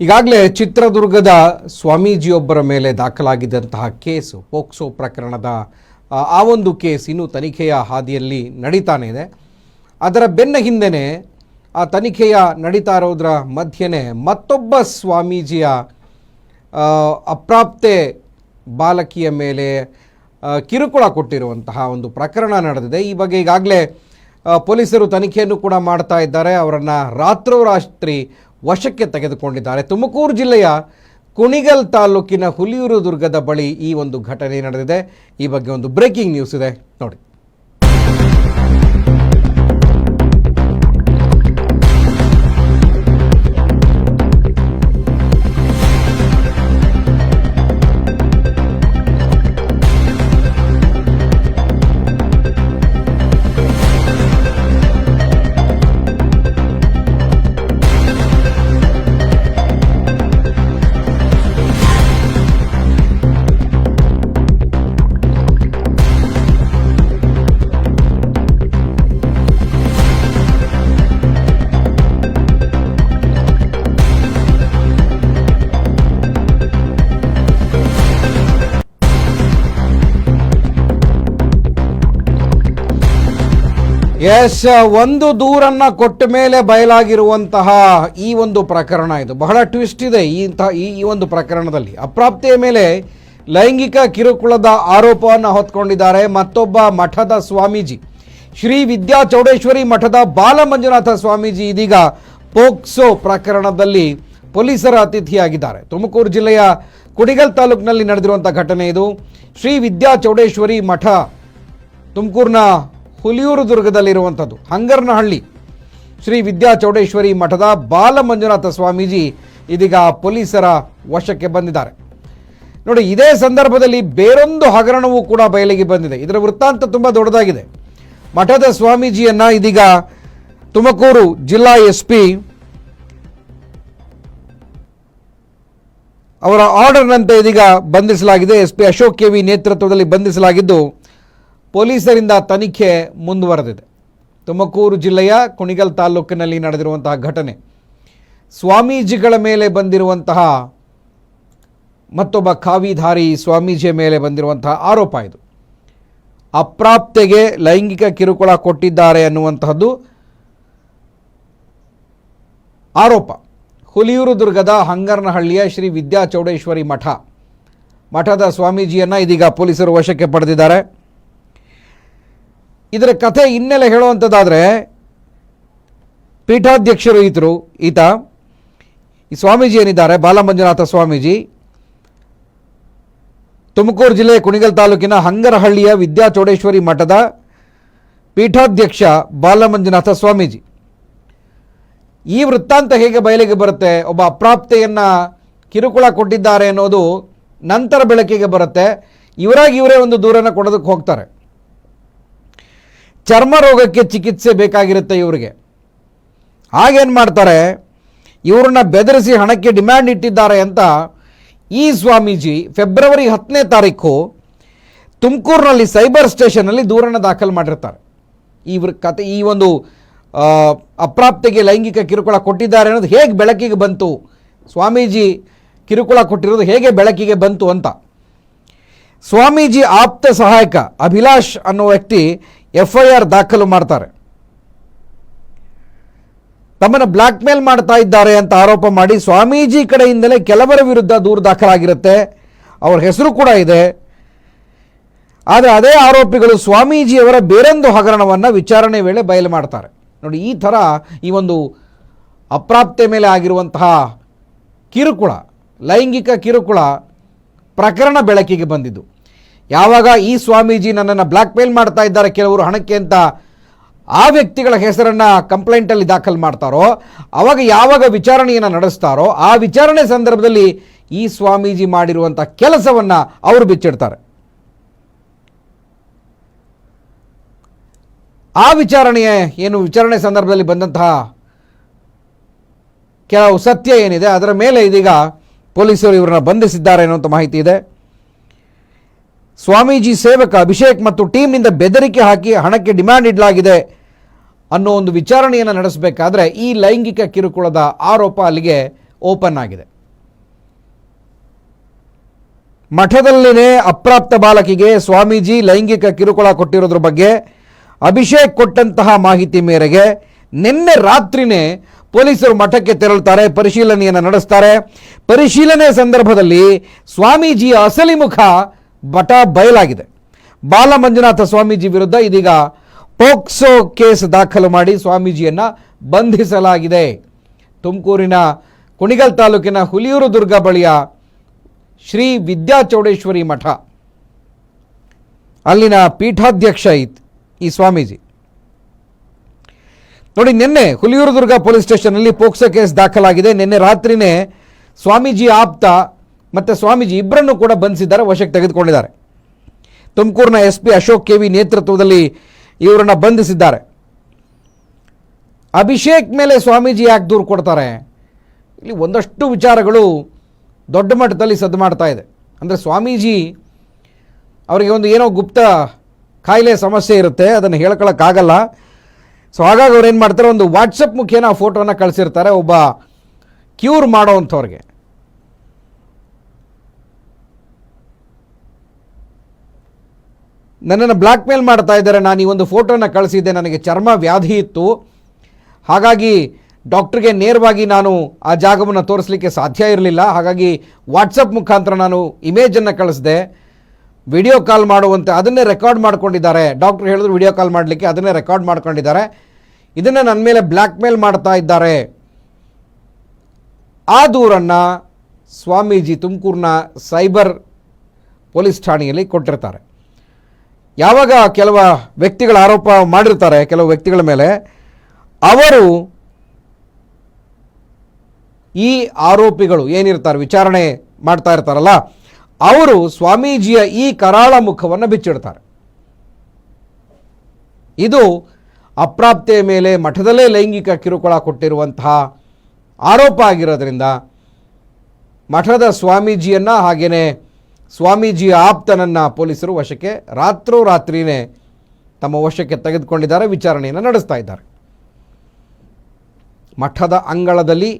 ಈಗಾಗಲೇ ಚಿತ್ರದುರ್ಗದ ಸ್ವಾಮೀಜಿಯೊಬ್ಬರ ಮೇಲೆ ದಾಖಲಾಗಿದ್ದಂತಹ ಕೇಸು ಪೋಕ್ಸೋ ಪ್ರಕರಣದ ಆ, ಒಂದು ಕೇಸ್ ಇನ್ನೂ ತನಿಖೆಯ ಹಾದಿಯಲ್ಲಿ ನಡೀತಾನೆ ಇದೆ. ಅದರ ಬೆನ್ನ ಹಿಂದೆನೇ ಆ ತನಿಖೆಯ ನಡೀತಾ ಇರೋದ್ರ ಮಧ್ಯೆನೇ ಮತ್ತೊಬ್ಬ ಸ್ವಾಮೀಜಿಯ ಅಪ್ರಾಪ್ತೆ ಬಾಲಕಿಯ ಮೇಲೆ ಕಿರುಕುಳ ಕೊಟ್ಟಿರುವಂತಹ ಒಂದು ಪ್ರಕರಣ ನಡೆದಿದೆ. ಈ ಬಗ್ಗೆ ಈಗಾಗಲೇ ಪೊಲೀಸರು ತನಿಖೆಯನ್ನು ಕೂಡ ಮಾಡ್ತಾ ಇದ್ದಾರೆ. ಅವರನ್ನು ರಾತ್ರೋರಾತ್ರಿ ವಶಕ್ಕೆ ತೆಗೆದುಕೊಂಡಿದ್ದಾರೆ. ತುಮಕೂರು ಜಿಲ್ಲೆಯ ಕುಣಿಗಲ್ ತಾಲೂಕಿನ ಹುಲಿಯೂರು ದುರ್ಗದ ಬಳಿ ಈ ಒಂದು ಘಟನೆ ನಡೆದಿದೆ. ಈ ಬಗ್ಗೆ ಒಂದು ಬ್ರೇಕಿಂಗ್ ನ್ಯೂಸ್ ಇದೆ. ನೋಡಿ. ಎಸ್, ಒಂದು ದೂರನ್ನ ಕೊಟ್ಟ ಮೇಲೆ ಬಯಲಾಗಿರುವಂತಹ ಈ ಒಂದು ಪ್ರಕರಣ ಇದು. ಬಹಳ ಟ್ವಿಸ್ಟ್ ಇದೆ ಇಂತಹ ಈ ಒಂದು ಪ್ರಕರಣದಲ್ಲಿ. ಅಪ್ರಾಪ್ತಿಯ ಮೇಲೆ ಲೈಂಗಿಕ ಕಿರುಕುಳದ ಆರೋಪವನ್ನು ಹೊತ್ಕೊಂಡಿದ್ದಾರೆ ಮತ್ತೊಬ್ಬ ಮಠದ ಸ್ವಾಮೀಜಿ. ಶ್ರೀ ವಿದ್ಯಾ ಚೌಡೇಶ್ವರಿ ಮಠದ ಬಾಲಮಂಜುನಾಥ ಸ್ವಾಮೀಜಿ ಇದೀಗ ಪೋಕ್ಸೋ ಪ್ರಕರಣದಲ್ಲಿ ಪೊಲೀಸರ ಅತಿಥಿಯಾಗಿದ್ದಾರೆ. ತುಮಕೂರು ಜಿಲ್ಲೆಯ ಕುಡಿಗಲ್ ತಾಲೂಕಿನಲ್ಲಿ ನಡೆದಿರುವಂಥ ಘಟನೆ ಇದು. ಶ್ರೀ ವಿದ್ಯಾ ಚೌಡೇಶ್ವರಿ ಮಠ ತುಮಕೂರಿನ ಹುಲಿಯೂರು ದುರ್ಗದಲ್ಲಿರುವಂಥದ್ದು, ಹಂಗರ್ನಹಳ್ಳಿ. ಶ್ರೀ ವಿದ್ಯಾ ಚೌಡೇಶ್ವರಿ ಮಠದ ಬಾಲ ಮಂಜುನಾಥ ಸ್ವಾಮೀಜಿ ಇದೀಗ ಪೊಲೀಸರ ವಶಕ್ಕೆ ಬಂದಿದ್ದಾರೆ. ನೋಡಿ, ಇದೇ ಸಂದರ್ಭದಲ್ಲಿ ಬೇರೊಂದು ಹಗರಣವೂ ಕೂಡ ಬಯಲಿಗೆ ಬಂದಿದೆ. ಇದರ ವೃತ್ತಾಂತ ತುಂಬ ದೊಡ್ಡದಾಗಿದೆ. ಮಠದ ಸ್ವಾಮೀಜಿಯನ್ನ ಇದೀಗ ತುಮಕೂರು ಜಿಲ್ಲಾ ಎಸ್ ಪಿ ಅವರ ಆರ್ಡರ್ನಂತೆ ಇದೀಗ ಬಂಧಿಸಲಾಗಿದೆ. ಎಸ್ ಪಿ ಅಶೋಕ್ ಕೆವಿ ನೇತೃತ್ವದಲ್ಲಿ ಬಂಧಿಸಲಾಗಿದ್ದು ಪೊಲೀಸರಿಂದ ತನಿಖೆ ಮುಂದುವರೆದಿದೆ. ತುಮಕೂರು ಜಿಲ್ಲೆಯ ಕುಣಿಗಲ್ ತಾಲೂಕಿನಲ್ಲಿ ನಡೆದಿರುವಂತಹ ಘಟನೆ. ಸ್ವಾಮೀಜಿಗಳ ಮೇಲೆ ಬಂದಿರುವಂತಹ ಮತ್ತೊಬ್ಬ ಕಾವಿಧಾರಿ ಸ್ವಾಮೀಜಿಯ ಮೇಲೆ ಬಂದಿರುವಂತಹ ಆರೋಪ ಇದು. ಅಪ್ರಾಪ್ತೆಗೆ ಲೈಂಗಿಕ ಕಿರುಕುಳ ಕೊಟ್ಟಿದ್ದಾರೆ ಅನ್ನುವಂತಹದ್ದು ಆರೋಪ. ಹುಲಿಯೂರು ದುರ್ಗದ ಹಂಗರ್ನಹಳ್ಳಿಯ ಶ್ರೀ ವಿದ್ಯಾ ಚೌಡೇಶ್ವರಿ ಮಠ. ಮಠದ ಸ್ವಾಮೀಜಿಯನ್ನು ಇದೀಗ ಪೊಲೀಸರು ವಶಕ್ಕೆ ಪಡೆದಿದ್ದಾರೆ. ಇದರ ಕಥೆ ಹಿನ್ನೆಲೆ ಹೇಳುವಂಥದ್ದಾದರೆ ಪೀಠಾಧ್ಯಕ್ಷರು ಈತರು ಈತ. ಈ ಸ್ವಾಮೀಜಿ ಏನಿದ್ದಾರೆ? ಬಾಲಮಂಜುನಾಥ ಸ್ವಾಮೀಜಿ. ತುಮಕೂರು ಜಿಲ್ಲೆ ಕುಣಿಗಲ್ ತಾಲೂಕಿನ ಹಂಗರಹಳ್ಳಿಯ ವಿದ್ಯಾ ಚೌಡೇಶ್ವರಿ ಮಠದ ಪೀಠಾಧ್ಯಕ್ಷ ಬಾಲಮಂಜುನಾಥ ಸ್ವಾಮೀಜಿ. ಈ ವೃತ್ತಾಂತ ಹೇಗೆ ಬಯಲಿಗೆ ಬರುತ್ತೆ? ಒಬ್ಬ ಅಪ್ರಾಪ್ತೆಯನ್ನು ಕಿರುಕುಳ ಕೊಟ್ಟಿದ್ದಾರೆ ಅನ್ನೋದು ನಂತರ ಬೆಳಕಿಗೆ ಬರುತ್ತೆ. ಇವರಾಗಿ ಇವರೇ ಒಂದು ದೂರನ ಕೊಡೋದಕ್ಕೆ ಹೋಗ್ತಾರೆ. ಚರ್ಮ ರೋಗಕ್ಕೆ ಚಿಕಿತ್ಸೆ ಬೇಕಾಗಿರುತ್ತೆ ಇವರಿಗೆ. ಹಾಗೇನು ಮಾಡ್ತಾರೆ? ಇವ್ರನ್ನ ಬೆದರಿಸಿ ಹಣಕ್ಕೆ ಡಿಮ್ಯಾಂಡ್ ಇಟ್ಟಿದ್ದಾರೆ ಅಂತ ಈ ಸ್ವಾಮೀಜಿ ಫೆಬ್ರವರಿ ಹತ್ತನೇ ತಾರೀಕು ತುಮಕೂರಿನಲ್ಲಿ ಸೈಬರ್ ಸ್ಟೇಷನಲ್ಲಿ ದೂರನ್ನು ದಾಖಲು ಮಾಡಿರ್ತಾರೆ. ಇವ್ರ ಕತೆ, ಈ ಒಂದು ಅಪ್ರಾಪ್ತಿಗೆ ಲೈಂಗಿಕ ಕಿರುಕುಳ ಕೊಟ್ಟಿದ್ದಾರೆ ಅನ್ನೋದು ಹೇಗೆ ಬೆಳಕಿಗೆ ಬಂತು? ಸ್ವಾಮೀಜಿ ಕಿರುಕುಳ ಕೊಟ್ಟಿರೋದು ಹೇಗೆ ಬೆಳಕಿಗೆ ಬಂತು ಅಂತ. ಸ್ವಾಮೀಜಿ ಆಪ್ತ ಸಹಾಯಕ ಅಭಿಲಾಷ್ ಅನ್ನೋ ವ್ಯಕ್ತಿ ಎಫ್ ಐ ಆರ್ ದಾಖಲು ಮಾಡ್ತಾರೆ. ತಮ್ಮನ್ನು ಬ್ಲ್ಯಾಕ್ ಮೇಲ್ ಮಾಡ್ತಾ ಇದ್ದಾರೆ ಅಂತ ಆರೋಪ ಮಾಡಿ ಸ್ವಾಮೀಜಿ ಕಡೆಯಿಂದಲೇ ಕೆಲವರ ವಿರುದ್ಧ ದೂರು ದಾಖಲಾಗಿರುತ್ತೆ. ಅವರ ಹೆಸರು ಕೂಡ ಇದೆ. ಆದರೆ ಅದೇ ಆರೋಪಿಗಳು ಸ್ವಾಮೀಜಿಯವರ ಬೇರೊಂದು ಹಗರಣವನ್ನು ವಿಚಾರಣೆ ವೇಳೆ ಬಯಲು ಮಾಡ್ತಾರೆ. ನೋಡಿ, ಈ ಥರ ಈ ಒಂದು ಅಪ್ರಾಪ್ತೆ ಮೇಲೆ ಆಗಿರುವಂತಹ ಕಿರುಕುಳ, ಲೈಂಗಿಕ ಕಿರುಕುಳ ಪ್ರಕರಣ ಬೆಳಕಿಗೆ ಬಂದಿದ್ದು. ಯಾವಾಗ ಈ ಸ್ವಾಮೀಜಿ ನನ್ನನ್ನು ಬ್ಲ್ಯಾಕ್ ಮೇಲ್ ಮಾಡ್ತಾ ಇದ್ದಾರೆ ಕೆಲವರು ಹಣಕ್ಕೆ ಅಂತ ಆ ವ್ಯಕ್ತಿಗಳ ಹೆಸರನ್ನು ಕಂಪ್ಲೇಂಟಲ್ಲಿ ದಾಖಲು ಮಾಡ್ತಾರೋ ಆವಾಗ ಯಾವಾಗ ವಿಚಾರಣೆಯನ್ನು ನಡೆಸ್ತಾರೋ, ಆ ವಿಚಾರಣೆ ಸಂದರ್ಭದಲ್ಲಿ ಈ ಸ್ವಾಮೀಜಿ ಮಾಡಿರುವಂಥ ಕೆಲಸವನ್ನು ಅವರು ಬಿಚ್ಚಿಡ್ತಾರೆ. ಆ ವಿಚಾರಣೆಯ ಏನು ವಿಚಾರಣೆ ಸಂದರ್ಭದಲ್ಲಿ ಬಂದಂತಹ ಕೆಲವು ಸತ್ಯ ಏನಿದೆ, ಅದರ ಮೇಲೆ ಇದೀಗ ಪೊಲೀಸರು ಇವರನ್ನ ಬಂಧಿಸಿದ್ದಾರೆ ಅನ್ನುವಂಥ ಮಾಹಿತಿ ಇದೆ. ಸ್ವಾಮೀಜಿ ಸೇವಕ ಅಭಿಷೇಕ್ ಮತ್ತು ಟೀಮ್ನಿಂದ ಬೆದರಿಕೆ ಹಾಕಿ ಹಣಕ್ಕೆ ಡಿಮ್ಯಾಂಡ್ ಇಡಲಾಗಿದೆ ಅನ್ನೋ ಒಂದು ವಿಚಾರಣೆಯನ್ನು ನಡೆಸಬೇಕಾದ್ರೆ ಈ ಲೈಂಗಿಕ ಕಿರುಕುಳದ ಆರೋಪ ಅಲ್ಲಿಗೆ ಓಪನ್ ಆಗಿದೆ. ಮಠದಲ್ಲಿನೇ ಅಪ್ರಾಪ್ತ ಬಾಲಕಿಗೆ ಸ್ವಾಮೀಜಿ ಲೈಂಗಿಕ ಕಿರುಕುಳ ಕೊಟ್ಟಿರೋದ್ರ ಬಗ್ಗೆ ಅಭಿಷೇಕ್ ಕೊಟ್ಟಂತಹ ಮಾಹಿತಿ ಮೇರೆಗೆ ನಿನ್ನೆ ರಾತ್ರಿನೇ ಪೊಲೀಸರು ಮಠಕ್ಕೆ ತೆರಳುತ್ತಾರೆ, ಪರಿಶೀಲನೆಯನ್ನು ನಡೆಸ್ತಾರೆ. ಪರಿಶೀಲನೆ ಸಂದರ್ಭದಲ್ಲಿ ಸ್ವಾಮೀಜಿಯ ಅಸಲಿ ಮುಖ ಬಟ ಬಯಲಾಗಿದೆ. ಬಾಲ ಮಂಜುನಾಥ ಸ್ವಾಮೀಜಿ ವಿರುದ್ಧ ಇದೀಗ ಪೋಕ್ಸೋ ಕೇಸ್ ದಾಖಲು ಮಾಡಿ ಸ್ವಾಮೀಜಿಯನ್ನು ಬಂಧಿಸಲಾಗಿದೆ. ತುಮಕೂರಿನ ಕುಣಿಗಲ್ ತಾಲೂಕಿನ ಹುಲಿಯೂರು ದುರ್ಗ ಬಳಿಯ ಶ್ರೀ ವಿದ್ಯಾಚೌಡೇಶ್ವರಿ ಮಠ. ಅಲ್ಲಿನ ಪೀಠಾಧ್ಯಕ್ಷ ಇತ್ ಈ ಸ್ವಾಮೀಜಿ. ನೋಡಿ, ನಿನ್ನೆ ಹುಲಿಯೂರು ದುರ್ಗ ಪೊಲೀಸ್ ಸ್ಟೇಷನ್ನಲ್ಲಿ ಪೋಕ್ಸೋ ಕೇಸ್ ದಾಖಲಾಗಿದೆ. ನಿನ್ನೆ ರಾತ್ರಿನೇ ಸ್ವಾಮೀಜಿ ಆಪ್ತ ಮತ್ತು ಸ್ವಾಮೀಜಿ ಇಬ್ಬರನ್ನು ಕೂಡ ಬಂಧಿಸಿದ್ದಾರೆ ವಶಕ್ಕೆ ತೆಗೆದುಕೊಂಡಿದ್ದಾರೆ. ತುಮಕೂರಿನ S P Ashok K V ನೇತೃತ್ವದಲ್ಲಿ ಇವರನ್ನು ಬಂಧಿಸಿದ್ದಾರೆ ಅಭಿಷೇಕ್ ಮೇಲೆ ಸ್ವಾಮೀಜಿ ಯಾಕೆ ದೂರು ಕೊಡ್ತಾರೆ? ಇಲ್ಲಿ ಒಂದಷ್ಟು ವಿಚಾರಗಳು ದೊಡ್ಡ ಮಟ್ಟದಲ್ಲಿ ಸದ್ದು ಮಾಡ್ತಾ ಇದೆ. ಅಂದರೆ ಸ್ವಾಮೀಜಿ ಅವರಿಗೆ ಒಂದು ಏನೋ ಗುಪ್ತ ಕಾಯಿಲೆ ಸಮಸ್ಯೆ ಇರುತ್ತೆ, ಅದನ್ನು ಹೇಳ್ಕೊಳಕ್ಕಾಗಲ್ಲ. ಸೊ ಹಾಗಾಗಿ ಅವ್ರು ಏನು ಮಾಡ್ತಾರೆ, ಒಂದು ವಾಟ್ಸಪ್ ಮುಖೇನ ಫೋಟೋನ ಕಳಿಸಿರ್ತಾರೆ, ಒಬ್ಬ ಕ್ಯೂರ್ ಮಾಡೋವಂಥವ್ರಿಗೆ ನನ್ನನ್ನು ಬ್ಲ್ಯಾಕ್ ಮೇಲ್ ಮಾಡ್ತಾ ಇದ್ದಾರೆ. ನಾನು ಈ ಒಂದು ಫೋಟೋನ ಕಳಿಸಿದ್ದೆ. ನನಗೆ ಚರ್ಮ ವ್ಯಾಧಿ ಇತ್ತು. ಹಾಗಾಗಿ ಡಾಕ್ಟ್ರಿಗೆ ನೇರವಾಗಿ ನಾನು ಆ ಜಾಗವನ್ನು ತೋರಿಸಲಿಕ್ಕೆ ಸಾಧ್ಯ ಇರಲಿಲ್ಲ. ಹಾಗಾಗಿ ವಾಟ್ಸಪ್ ಮುಖಾಂತರ ನಾನು ಇಮೇಜನ್ನು ಕಳಿಸಿದೆ. ವಿಡಿಯೋ ಕಾಲ್ ಮಾಡುವಂತೆ ಅದನ್ನೇ ರೆಕಾರ್ಡ್ ಮಾಡ್ಕೊಂಡಿದ್ದಾರೆ. ಡಾಕ್ಟ್ರು ಹೇಳಿದ್ರು ವಿಡಿಯೋ ಕಾಲ್ ಮಾಡಲಿಕ್ಕೆ ಅದನ್ನೇ ರೆಕಾರ್ಡ್ ಮಾಡ್ಕೊಂಡಿದ್ದಾರೆ. ಇದನ್ನು ನನ್ನ ಮೇಲೆ ಬ್ಲ್ಯಾಕ್ ಮೇಲ್ ಮಾಡ್ತಾ ಇದ್ದಾರೆ. ಆ ದೂರನ್ನು ಸ್ವಾಮೀಜಿ ತುಮಕೂರಿನ ಸೈಬರ್ ಪೊಲೀಸ್ ಠಾಣೆಯಲ್ಲಿ ಕೊಟ್ಟಿರ್ತಾರೆ. ಯಾವಾಗ ಕೆಲವ ವ್ಯಕ್ತಿಗಳ ಆರೋಪ ಮಾಡಿರ್ತಾರೆ, ಕೆಲವು ವ್ಯಕ್ತಿಗಳ ಮೇಲೆ, ಅವರು ಈ ಆರೋಪಿಗಳು ಏನಿರ್ತಾರೆ, ವಿಚಾರಣೆ ಮಾಡ್ತಾ ಇರ್ತಾರಲ್ಲ, ಅವರು ಸ್ವಾಮೀಜಿಯ ಈ ಕರಾಳ ಮುಖವನ್ನು ಬಿಚ್ಚಿಡ್ತಾರೆ. ಇದು ಅಪ್ರಾಪ್ತೆಯ ಮೇಲೆ, ಮಠದಲ್ಲೇ ಲೈಂಗಿಕ ಕಿರುಕುಳ ಕೊಟ್ಟಿರುವಂತಹ ಆರೋಪ ಆಗಿರೋದ್ರಿಂದ ಮಠದ ಸ್ವಾಮೀಜಿಯನ್ನು ಹಾಗೆಯೇ ಸ್ವಾಮೀಜಿಯ ಆಪ್ತನನ್ನು ಪೊಲೀಸರು ವಶಕ್ಕೆ ರಾತ್ರೋರಾತ್ರಿನೇ ತಮ್ಮ ವಶಕ್ಕೆ ತೆಗೆದುಕೊಂಡಿದ್ದಾರೆ, ವಿಚಾರಣೆಯನ್ನು ನಡೆಸ್ತಾ ಇದ್ದಾರೆ. ಮಠದ ಅಂಗಳದಲ್ಲಿ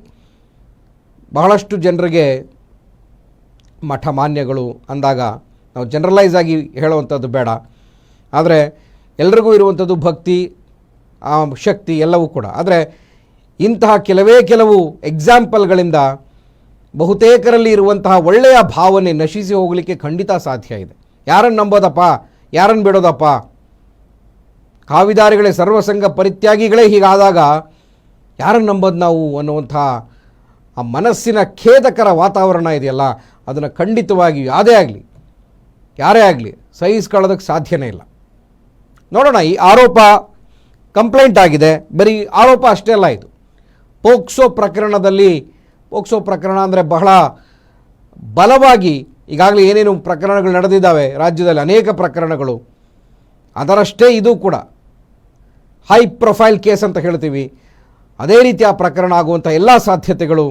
ಬಹಳಷ್ಟು ಜನರಿಗೆ ಮಠ ಮಾನ್ಯಗಳು ಅಂದಾಗ ನಾವು ಜನರಲೈಸ್ ಆಗಿ ಹೇಳುವಂಥದ್ದು ಬೇಡ. ಆದರೆ ಎಲ್ರಿಗೂ ಇರುವಂಥದ್ದು ಭಕ್ತಿ ಶಕ್ತಿ ಎಲ್ಲವೂ ಕೂಡ. ಆದರೆ ಇಂತಹ ಕೆಲವೇ ಕೆಲವು ಎಕ್ಸಾಂಪಲ್ಗಳಿಂದ ಬಹುತೇಕರಲ್ಲಿ ಇರುವಂತಹ ಒಳ್ಳೆಯ ಭಾವನೆ ನಶಿಸಿ ಹೋಗಲಿಕ್ಕೆ ಖಂಡಿತ ಸಾಧ್ಯ ಇದೆ. ಯಾರನ್ನು ನಂಬೋದಪ್ಪ? ಯಾರನ್ನು ಬಿಡೋದಪ್ಪ? ಕಾವಿದಾರಿಗಳೇ ಸರ್ವಸಂಗ ಪರಿತ್ಯಾಗಿಗಳೇ ಹೀಗಾದಾಗ ಯಾರನ್ನು ನಂಬೋದು ನಾವು ಅನ್ನುವಂಥ ಆ ಮನಸ್ಸಿನ ಖೇದಕರ ವಾತಾವರಣ ಇದೆಯಲ್ಲ, ಅದನ್ನು ಖಂಡಿತವಾಗಿ ಯಾವುದೇ ಆಗಲಿ, ಯಾರೇ ಆಗಲಿ ಸಹಿಸ್ಕೊಳ್ಳೋದಕ್ಕೆ ಸಾಧ್ಯನೇ ಇಲ್ಲ. ನೋಡೋಣ, ಈ ಆರೋಪ ಕಂಪ್ಲೇಂಟ್ ಆಗಿದೆ. ಬರೀ ಆರೋಪ ಅಷ್ಟೇ ಅಲ್ಲ ಇದು. ಪೋಕ್ಸೋ ಪ್ರಕರಣದಲ್ಲಿ ಪೋಕ್ಸೋ ಪ್ರಕರಣ ಅಂದರೆ ಬಹಳ ಬಲವಾಗಿ ಈಗಾಗಲೇ ಏನೇನು ಪ್ರಕರಣಗಳು ನಡೆದಿದ್ದಾವೆ ರಾಜ್ಯದಲ್ಲಿ ಅನೇಕ ಪ್ರಕರಣಗಳು. ಅದರಷ್ಟೇ ಇದು ಕೂಡ. ಹೈ ಪ್ರೊಫೈಲ್ ಕೇಸ್ ಅಂತ ಹೇಳ್ತೀವಿ. ಅದೇ ರೀತಿ ಆ ಪ್ರಕರಣ ಆಗುವಂಥ ಎಲ್ಲ ಸಾಧ್ಯತೆಗಳು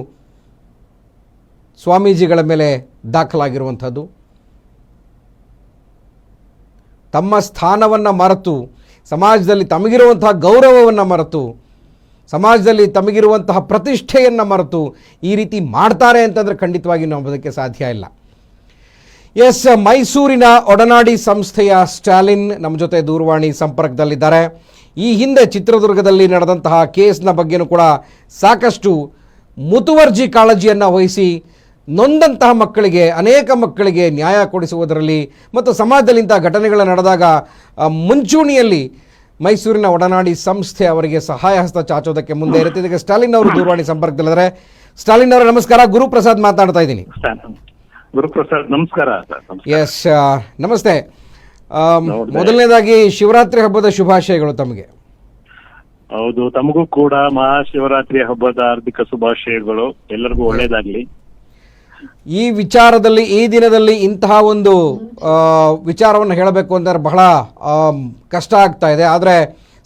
ಸ್ವಾಮೀಜಿಗಳ ಮೇಲೆ ದಾಖಲಾಗಿರುವಂಥದ್ದು. ತಮ್ಮ ಸ್ಥಾನವನ್ನು ಮರೆತು, ಸಮಾಜದಲ್ಲಿ ತಮಗಿರುವಂತಹ ಗೌರವವನ್ನು ಮರೆತು ಸಮಾಜದಲ್ಲಿ ತಮಗಿರುವಂತಹ ಪ್ರತಿಷ್ಠೆಯನ್ನು ಮರೆತು ಈ ರೀತಿ ಮಾಡ್ತಾರೆ ಅಂತಂದರೆ ಖಂಡಿತವಾಗಿ ನಂಬೋದಕ್ಕೆ ಸಾಧ್ಯ ಇಲ್ಲ. ಎಸ್, ಮೈಸೂರಿನ ಒಡನಾಡಿ ಸಂಸ್ಥೆಯ ಸ್ಟಾಲಿನ್ ನಮ್ಮ ಜೊತೆ ದೂರವಾಣಿ ಸಂಪರ್ಕದಲ್ಲಿದ್ದಾರೆ. ಈ ಹಿಂದೆ ಚಿತ್ರದುರ್ಗದಲ್ಲಿ ನಡೆದಂತಹ ಕೇಸ್ನ ಬಗ್ಗೆನೂ ಕೂಡ ಸಾಕಷ್ಟು ಮುತುವರ್ಜಿ ಕಾಳಜಿಯನ್ನು ವಹಿಸಿ ನೊಂದಂತಹ ಮಕ್ಕಳಿಗೆ, ಅನೇಕ ಮಕ್ಕಳಿಗೆ ನ್ಯಾಯ ಕೊಡಿಸುವುದರಲ್ಲಿ ಮತ್ತು ಸಮಾಜದಲ್ಲಿ ಇಂಥ ಘಟನೆಗಳು ನಡೆದಾಗ ಮುಂಚೂಣಿಯಲ್ಲಿ ಮೈಸೂರಿನ ಒಡನಾಡಿ ಸಂಸ್ಥೆ ಅವರಿಗೆ ಸಹಾಯ ಹಸ್ತ ಚಾಚೋದಕ್ಕೆ ಮುಂದೆ ಇರುತ್ತೆ. ಇದಕ್ಕೆ ಸ್ಟಾಲಿನ್ ಅವರು ದೂರವಾಣಿ ಸಂಪರ್ಕದಲ್ಲಿದ್ದಾರೆ. ಸ್ಟಾಲಿನ್ ಅವರು ನಮಸ್ಕಾರ. ಗುರುಪ್ರಸಾದ್ ಮಾತಾಡ್ತಾ ಇದ್ದೀನಿ. ಗುರುಪ್ರಸಾದ್ ನಮಸ್ಕಾರ ಎಸ್ ನಮಸ್ತೆ. ಮೊದಲನೇದಾಗಿ ಶಿವರಾತ್ರಿ ಹಬ್ಬದ ಶುಭಾಶಯಗಳು ತಮಗೆ. ಹೌದು ತಮಗೂ ಕೂಡ ಮಹಾಶಿವರಾತ್ರಿ ಹಬ್ಬದ ಹಾರ್ದಿಕ ಶುಭಾಶಯಗಳು. ಎಲ್ಲರಿಗೂ ಒಳ್ಳೇದಾಗ್ಲಿ. ಈ ವಿಚಾರದಲ್ಲಿ ಈ ದಿನದಲ್ಲಿ ಇಂತಹ ಒಂದು ಆ, ವಿಚಾರವನ್ನು ಹೇಳಬೇಕು ಅಂದರೆ ಬಹಳ ಕಷ್ಟ ಆಗ್ತಾ ಇದೆ. ಆದರೆ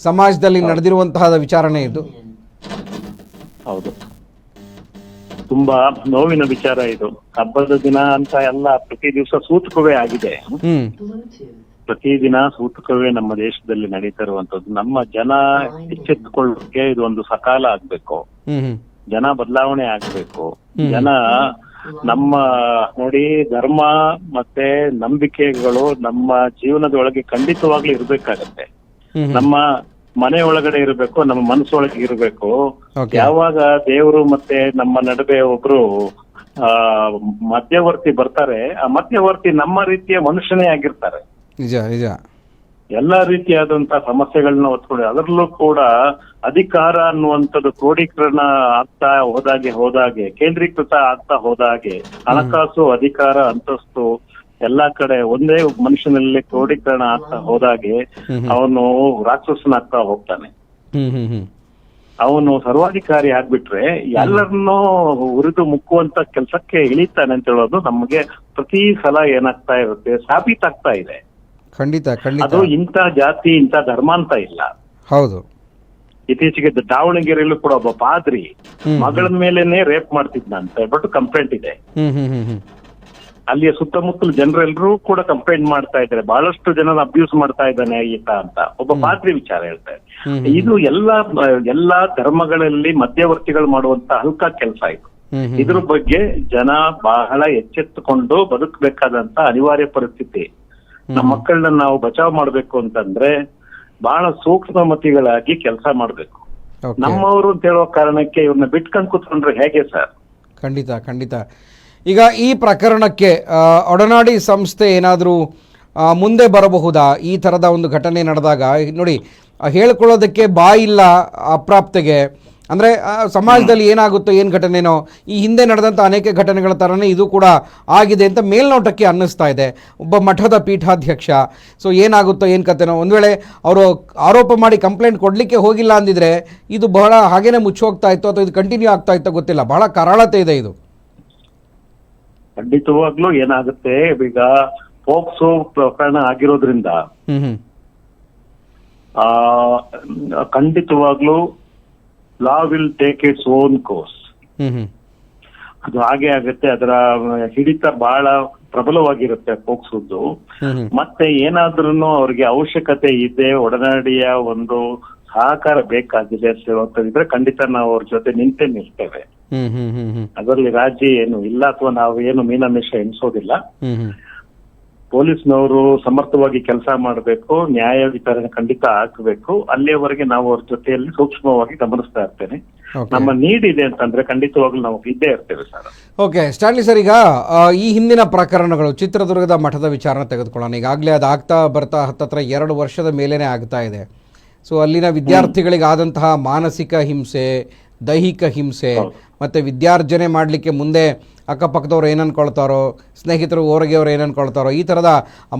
ಸಮಾಜದಲ್ಲಿ ನಡೆದಿರುವಂತಹ ವಿಚಾರಣೆ ಇದು. ಹೌದು. ತುಂಬಾ ನೋವಿನ ವಿಚಾರ ಇದು. ಹಬ್ಬದ ದಿನ ಅಂತ ಎಲ್ಲ ಪ್ರತಿ ದಿವಸ ಸೂತಕವೇ ಆಗಿದೆ. ಪ್ರತಿ ದಿನ ಸೂತಕವೇ ನಮ್ಮ ದೇಶದಲ್ಲಿ ನಡೀತಾ ಇರುವಂತದ್ದು ನಮ್ಮ ಜನ ಎಚ್ಚೆತ್ತುಕೊಳ್ಳೋಕೆ ಇದು ಒಂದು ಸಕಾಲ ಆಗ್ಬೇಕು. ಜನ ಬದಲಾವಣೆ ಆಗ್ಬೇಕು. ಜನ ನಮ್ಮ ನೋಡಿ ಧರ್ಮ ಮತ್ತೆ ನಂಬಿಕೆಗಳು ನಮ್ಮ ಜೀವನದೊಳಗೆ ಖಂಡಿತವಾಗ್ಲು ಇರ್ಬೇಕಾಗತ್ತೆ. ನಮ್ಮ ಮನೆ ಒಳಗಡೆ ಇರಬೇಕು ನಮ್ಮ ಮನಸ್ಸೊಳಗೆ ಇರಬೇಕು. ಯಾವಾಗ ದೇವರು ಮತ್ತೆ ನಮ್ಮ ನಡುವೆ ಒಬ್ರು ಆ ಮಧ್ಯವರ್ತಿ ಬರ್ತಾರೆ ಆ ಮಧ್ಯವರ್ತಿ ನಮ್ಮ ರೀತಿಯ ಮನುಷ್ಯನೇ ಆಗಿರ್ತಾರೆ. ನಿಜ ನಿಜ. ಎಲ್ಲಾ ರೀತಿಯಾದಂತಹ ಸಮಸ್ಯೆಗಳನ್ನ ಹೊತ್ಕೊಂಡು ಅದರಲ್ಲೂ ಕೂಡ ಅಧಿಕಾರ ಅನ್ನುವಂಥದ್ದು ಕ್ರೋಢೀಕರಣ ಆಗ್ತಾ ಹೋದಾಗೆ ಹೋದಾಗೆ ಕೇಂದ್ರೀಕೃತ ಆಗ್ತಾ ಹೋದಾಗೆ ಹಣಕಾಸು ಅಧಿಕಾರ ಅಂತಸ್ತು ಎಲ್ಲಾ ಕಡೆ ಒಂದೇ ಮನುಷ್ಯನಲ್ಲಿ ಕ್ರೋಢೀಕರಣ ಆಗ್ತಾ ಹೋದಾಗೆ ಅವನು ರಾಕ್ಷಸನಾಗ್ತಾ ಹೋಗ್ತಾನೆ. ಅವನು ಸರ್ವಾಧಿಕಾರಿ ಆಗ್ಬಿಟ್ರೆ ಎಲ್ಲರನ್ನೂ ಉರಿದು ಮುಕ್ಕುವಂತ ಕೆಲಸಕ್ಕೆ ಇಳಿತಾನೆ ಅಂತ ಹೇಳೋದು ನಮಗೆ ಪ್ರತಿ ಸಲ ಏನಾಗ್ತಾ ಇರುತ್ತೆ ಸಾಬೀತಾಗ್ತಾ ಇದೆ. ಖಂಡಿತ ಖಂಡಿತ. ಅದು ಇಂಥ ಜಾತಿ ಇಂತ ಧರ್ಮ ಅಂತ ಇಲ್ಲ. ಹೌದು. ಇತ್ತೀಚೆಗೆ ದಾವಣಗೆರೆಯಲ್ಲಿ ಕೂಡ ಒಬ್ಬ ಪಾದ್ರಿ. ಮಗಳ ಮೇಲೆನೆ ರೇಪ್ ಮಾಡ್ತಿದ್ನ ಅಂತ ಹೇಳ್ಬಿಟ್ಟು ಕಂಪ್ಲೇಂಟ್ ಇದೆ. ಹ್ಮ್ ಹ್ಮ್ ಹ್ಮ್ ಹ್ಮ್. ಅಲ್ಲಿಯ ಸುತ್ತಮುತ್ತಲು ಜನರೆಲ್ಲರೂ ಕೂಡ ಕಂಪ್ಲೇಂಟ್ ಮಾಡ್ತಾ ಇದ್ದಾರೆ. ಬಹಳಷ್ಟು ಜನ ಅಬ್ಯೂಸ್ ಮಾಡ್ತಾ ಇದ್ದಾನೆ ಈತ ಅಂತ. ಒಬ್ಬ ಪಾದ್ರಿ ವಿಚಾರ ಹೇಳ್ತಾರೆ ಇದು ಎಲ್ಲಾ ಎಲ್ಲಾ ಧರ್ಮಗಳಲ್ಲಿ ಮಧ್ಯವರ್ತಿಗಳು ಮಾಡುವಂತ ಹಲ್ಕ ಕೆಲಸ ಇದು. ಇದ್ರ ಬಗ್ಗೆ ಜನ ಬಹಳ ಎಚ್ಚೆತ್ತುಕೊಂಡು ಬದುಕಬೇಕಾದಂತ ಅನಿವಾರ್ಯ ಪರಿಸ್ಥಿತಿ. ನಮ್ಮ ಮಕ್ಕಳನ್ನ ನಾವು ಬಚಾವ್ ಮಾಡ್ಬೇಕು ಅಂತಂದ್ರೆ ಬಹಳ ಸೂಕ್ಷ್ಮಮತಿಗಳಾಗಿ ಕೆಲಸ ಮಾಡ್ಬೇಕು. ನಮ್ಮವರು ಅಂತ ಹೇಳೋ ಕಾರಣಕ್ಕೆ ಇವ್ರನ್ನ ಬಿಟ್ಕೊಂಡು ಕುತ್ಕೊಂಡ್ರೆ ಹೇಗೆ ಸರ್? ಖಂಡಿತ ಖಂಡಿತ. ಈಗ ಈ ಪ್ರಕರಣಕ್ಕೆ ಒಡನಾಡಿ ಸಂಸ್ಥೆ ಏನಾದರೂ ಮುಂದೆ ಬರಬಹುದಾ? ಈ ಥರದ ಒಂದು ಘಟನೆ ನಡೆದಾಗ ನೋಡಿ ಹೇಳ್ಕೊಳ್ಳೋದಕ್ಕೆ ಬಾಯಿಲ್ಲ ಅಪ್ರಾಪ್ತೆಗೆ. ಅಂದರೆ ಸಮಾಜದಲ್ಲಿ ಏನಾಗುತ್ತೋ ಏನು ಘಟನೆನೋ ಈ ಹಿಂದೆ ನಡೆದಂಥ ಅನೇಕ ಘಟನೆಗಳ ಥರನೇ ಇದು ಕೂಡ ಆಗಿದೆ ಅಂತ ಮೇಲ್ನೋಟಕ್ಕೆ ಅನ್ನಿಸ್ತಾ ಇದೆ. ಒಬ್ಬ ಮಠದ ಪೀಠಾಧ್ಯಕ್ಷ. ಸೊ ಏನಾಗುತ್ತೋ ಏನು ಕತೆನೋ ಒಂದು ವೇಳೆ ಅವರು ಆರೋಪ ಮಾಡಿ ಕಂಪ್ಲೇಂಟ್ ಕೊಡಲಿಕ್ಕೆ ಹೋಗಿಲ್ಲ ಅಂದಿದ್ರೆ ಇದು ಬಹಳ ಹಾಗೇನೆ ಮುಚ್ಚೋಗ್ತಾ ಇತ್ತು ಅಥವಾ ಇದು ಕಂಟಿನ್ಯೂ ಆಗ್ತಾ ಇತ್ತೋ ಗೊತ್ತಿಲ್ಲ. ಬಹಳ ಕರಾಳತೆ ಇದೆ ಇದು. ಖಂಡಿತವಾಗ್ಲೂ ಏನಾಗುತ್ತೆ ಈಗ ಪೋಕ್ಸೋ ಪ್ರಕರಣ ಆಗಿರೋದ್ರಿಂದ ಹ್ಮ್ ಹ್ಮ್. ಆ ಖಂಡಿತವಾಗ್ಲೂ law will take its own course. ಅದು ಹಾಗೆ ಆಗುತ್ತೆ ಅದರ ಹಿಡಿತ ಬಹಳ ಪ್ರಬಲವಾಗಿರುತ್ತೆ ಹ್ಮ್ ಮತ್ತೆ ಏನಾದ್ರೂ ಅವ್ರಿಗೆ ಅವಶ್ಯಕತೆ ಇದೆ ಒಡನಾಡಿಯ ಒಂದು ಸಹಕಾರ ಬೇಕಾಗಿದೆ ಹೇಳುವಂತದಿದ್ರೆ ಖಂಡಿತ ನಾವು ಅವ್ರ ಜೊತೆ ನಿಂತೇ ನಿಲ್ತೇವೆ. ಅದರಲ್ಲಿ ರಾಜಿ ಏನು ಇಲ್ಲ ಅಥವಾ ನಾವು ಏನು ಮೀನಾಮಿಷ ಎಣಿಸೋದಿಲ್ಲ. ಪೊಲೀಸ್ನವರು ಸಮರ್ಥವಾಗಿ ಕೆಲಸ ಮಾಡಬೇಕು ನ್ಯಾಯ ವಿತರಣೆ ಖಂಡಿತ ಹಾಕಬೇಕು ಅಲ್ಲಿಯವರೆಗೆ ನಾವು ಅವ್ರ ಜೊತೆಯಲ್ಲಿ ಸೂಕ್ಷ್ಮವಾಗಿ ಗಮನಿಸ್ತಾ ಇರ್ತೇನೆ. ನಮ್ಮ ನೀಡ್ ಇದೆ ಅಂತಂದ್ರೆ ಖಂಡಿತವಾಗ್ಲೂ ನಾವು ಇದ್ದೇ ಇರ್ತೇವೆ ಸರ್. ಓಕೆ ಸ್ಟ್ಯಾನ್ಲಿ ಸರ್ ಈಗ ಈ ಹಿಂದಿನ ಪ್ರಕರಣಗಳು ಚಿತ್ರದುರ್ಗದ ಮಠದ ವಿಚಾರನ ತೆಗೆದುಕೊಳ್ಳೋಣ. ಈಗಾಗಲೇ ಅದು ಆಗ್ತಾ ಬರ್ತಾ ಹತ್ತತ್ರ ಎರಡು ವರ್ಷದ ಮೇಲೇನೆ ಆಗ್ತಾ ಇದೆ. ಸೊ ಅಲ್ಲಿನ ವಿದ್ಯಾರ್ಥಿಗಳಿಗೆ ಆದಂತಹ ಮಾನಸಿಕ ಹಿಂಸೆ ದೈಹಿಕ ಹಿಂಸೆ ಮತ್ತೆ ವಿದ್ಯಾರ್ಜನೆ ಮಾಡಲಿಕ್ಕೆ ಮುಂದೆ ಅಕ್ಕಪಕ್ಕದವ್ರು ಏನು ಅನ್ಕೊಳ್ತಾರೋ ಸ್ನೇಹಿತರು ಹೊರಗೆ ಅವ್ರು ಏನು ಅನ್ಕೊಳ್ತಾರೋ ಈ ಥರದ